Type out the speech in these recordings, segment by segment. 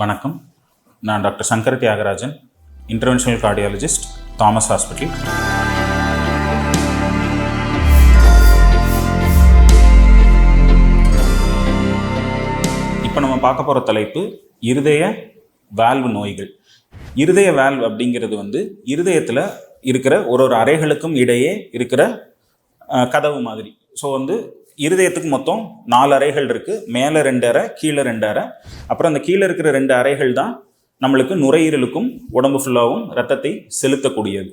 வணக்கம். நான் doctor Sankara Thiagarajan interventional cardiologist Thomas hospital இப்போ நம்ம பார்க்க போகிற தலைப்பு இருதய வால்வு நோய்கள். இருதய வால்வ் அப்படிங்கிறது வந்து இருதயத்தில் இருக்கிற ஒரு ஒரு அறைகளுக்கும் இடையே இருக்கிற கதவு மாதிரி. ஸோ வந்து இருதயத்துக்கு மொத்தம் நாலு அறைகள் இருக்குது மேலே ரெண்டு அறை கீழே ரெண்டு அறை. அப்புறம் அந்த கீழே இருக்கிற ரெண்டு அறைகள் தான் நம்மளுக்கு நுரையீரலுக்கும் உடம்பு ஃபுல்லாகவும் ரத்தத்தை செலுத்தக்கூடியது.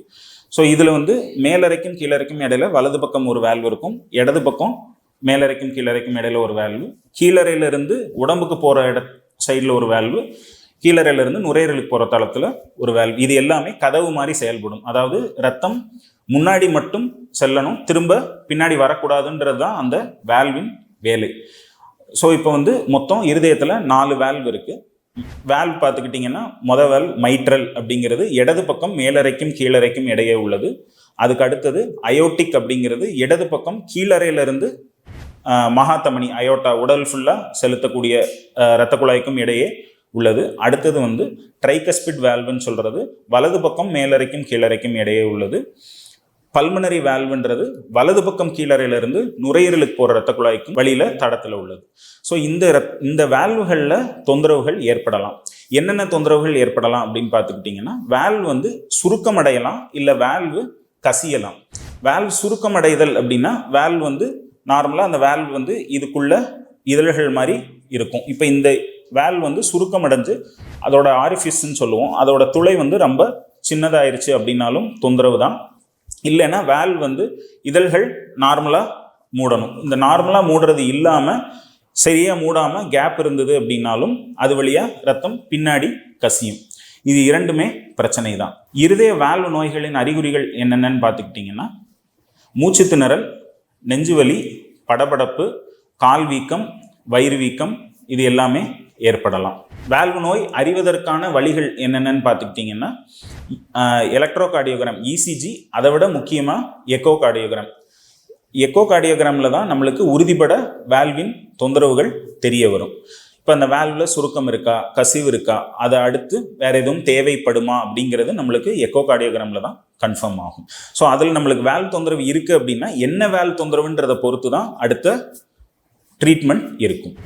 ஸோ இதில் வந்து மேலறைக்கும் கீழறைக்கும் இடையில வலது பக்கம் ஒரு வேல்வு இருக்கும். இடது பக்கம் மேலறைக்கும் கீழறைக்கும் இடையில ஒரு வேல்வு கீழறையிலிருந்து உடம்புக்கு போகிற இட சைடில் ஒரு வேல்வு கீழறையிலிருந்து நுரையீரலுக்கு போகிற தளத்தில் ஒரு வேல்வ் இது எல்லாமே கதவு மாதிரி செயல்படும். அதாவது ரத்தம் முன்னாடி மட்டும் செல்லணும். திரும்ப பின்னாடி வரக்கூடாதுன்றது தான் அந்த வேல்வின் வேலை. ஸோ இப்போ வந்து மொத்தம் இருதயத்தில் நாலு வேல்வ் இருக்குது வேல்வ் பார்த்துக்கிட்டிங்கன்னா மொத வேல்வ் மைட்ரல் அப்படிங்கிறது இடது பக்கம் மேலறைக்கும் கீழறைக்கும் இடையே உள்ளது. அதுக்கு அடுத்தது அயோட்டிக் அப்படிங்கிறது இடது பக்கம் கீழறையிலிருந்து மகாத்தமணி அயோட்டா உடல் ஃபுல்லாக செலுத்தக்கூடிய இரத்த குழாய்க்கும் இடையே உள்ளது. அடுத்தது வந்து ட்ரைகஸ்பிட் வேல்வுன்னு சொல்கிறது வலது பக்கம் மேலறைக்கும் கீழறைக்கும் இடையே உள்ளது. பல்மனரி வேல்வுன்றது வலது பக்கம் கீழறையிலிருந்து நுரையீரலுக்கு போகிற ரத்த குழாய்க்கும் வழியில் தடத்தில் உள்ளது. ஸோ இந்த ரத்- இந்த வேல்வுகளில் தொந்தரவுகள் ஏற்படலாம். என்னென்ன தொந்தரவுகள் ஏற்படலாம் அப்படின்னு பார்த்துக்கிட்டிங்கன்னா வேல்வ் வந்து சுருக்கம் அடையலாம் இல்லை வேல்வு கசியலாம். வேல்வ் சுருக்கமடைதல் அப்படின்னா வேல்வ் வந்து நார்மலாக அந்த வேல்வ் வந்து இதுக்குள்ள இதழ்கள் மாதிரி இருக்கும். இப்போ இந்த வேல்வ் வந்து சுருக்கம் அடைஞ்சு அதோட ஆரிஃபிஸ்ன்னு சொல்லுவோம் அதோட துளை வந்து ரொம்ப சின்னதாயிருச்சு அப்படின்னாலும் தொந்தரவு தான் இல்லைன்னா வேல் வந்து இதழ்கள் நார்மலாக மூடணும். இந்த நார்மலாக மூடுறது இல்லாமல் சரியாக மூடாமல் கேப் இருந்தது அப்படின்னாலும் அது வழியாக ரத்தம் பின்னாடி கசியும். இது இரண்டுமே பிரச்சனை தான். இருதய வால்வு நோய்களின் அறிகுறிகள் என்னென்னன்னு பார்த்துக்கிட்டிங்கன்னா மூச்சு திணறல் நெஞ்சுவலி படபடப்பு கால் வீக்கம் வயிறு வீக்கம் இது எல்லாமே ஏற்படலாம். வால்வு நோய் அறிவதற்கான வழிகள் என்னென்னு பார்த்துக்கிட்டிங்கன்னா எலக்ட்ரோ கார்டியோகிராம் இசிஜி அதை விட முக்கியமாக எக்கோ கார்டியோகிராம் எக்கோ கார்டியோகிராமில் தான் நம்மளுக்கு உறுதிப்பட வேல்வின் தொந்தரவுகள் தெரிய வரும். இப்போ அந்த வேல்வில் சுருக்கம் இருக்கா கசிவு இருக்கா அதை அடுத்து வேற எதுவும் தேவைப்படுமா அப்படிங்கிறது நம்மளுக்கு எக்கோ கார்டியோகிராமில் தான் கன்ஃபார்ம் ஆகும். ஸோ அதில் நம்மளுக்கு வேல் தொந்தரவு இருக்குது அப்படின்னா என்ன வேல் தொந்தரவுன்றதை பொறுத்து தான் அடுத்த ட்ரீட்மெண்ட் இருக்கும்.